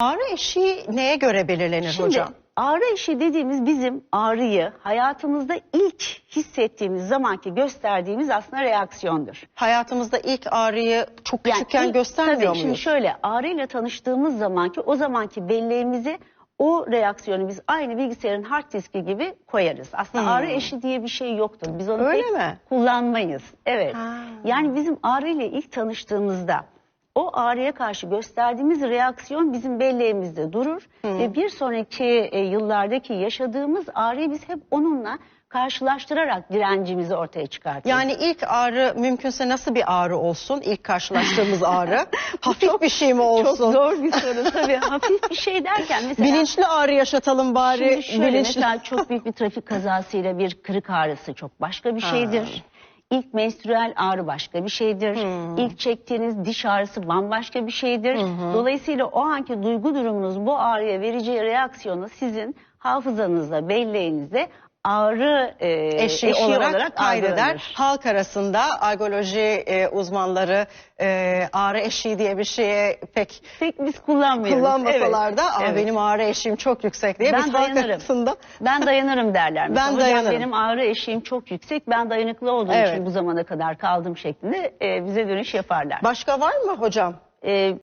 Ağrı eşiği neye göre belirlenir Şimdi hocam? ağrı eşiği dediğimiz bizim ağrıyı hayatımızda ilk hissettiğimiz zamanki gösterdiğimiz aslında reaksiyondur. Hayatımızda ilk ağrıyı çok Yani küçükken ilk- göstermiyor tabii, muyuz? Şimdi şöyle ağrıyla tanıştığımız zamanki o zamanki belleğimizi o reaksiyonu biz aynı bilgisayarın hard diski gibi koyarız. Aslında ağrı eşi diye bir şey yoktur. Biz onu Hmm. Öyle pek mi? kullanmayız. Evet. Ha. Yani bizim ağrıyla ilk tanıştığımızda o ağrıya karşı gösterdiğimiz reaksiyon bizim belleğimizde durur Hmm. ve bir sonraki e, yıllardaki yaşadığımız ağrıyı biz hep onunla karşılaştırarak direncimizi ortaya çıkartırız. Yani ilk ağrı mümkünse nasıl bir ağrı olsun? İlk karşılaştığımız ağrı. Hafif bir şey mi olsun? Çok zor bir soru tabii. Hafif bir şey derken mesela Bilinçli ağrı yaşatalım bari. Şimdi şöyle bilinçli. mesela çok büyük bir trafik kazasıyla bir kırık ağrısı çok başka bir şeydir. İlk menstrüel ağrı başka bir şeydir. İlk çektiğiniz diş ağrısı bambaşka bir şeydir. Dolayısıyla o anki duygu durumunuz bu ağrıya vereceği reaksiyonu sizin hafızanızda, belleğinizde ağrı e, eşiği, olarak, kaydeder. algılanır. Halk arasında algoloji e, uzmanları e, ağrı eşiği diye bir şeye pek Pek biz kullanmıyoruz. kullanmasalar Evet, da "Aa, evet. benim ağrı eşiğim çok yüksek diye Ben biz halk dayanırım. arasında Ben dayanırım derler. Mesela, Ben "Hocam dayanırım." Benim ağrı eşiğim çok yüksek. Ben dayanıklı olduğum Evet. için bu zamana kadar kaldım şeklinde e, bize dönüş yaparlar. Başka var mı hocam? E,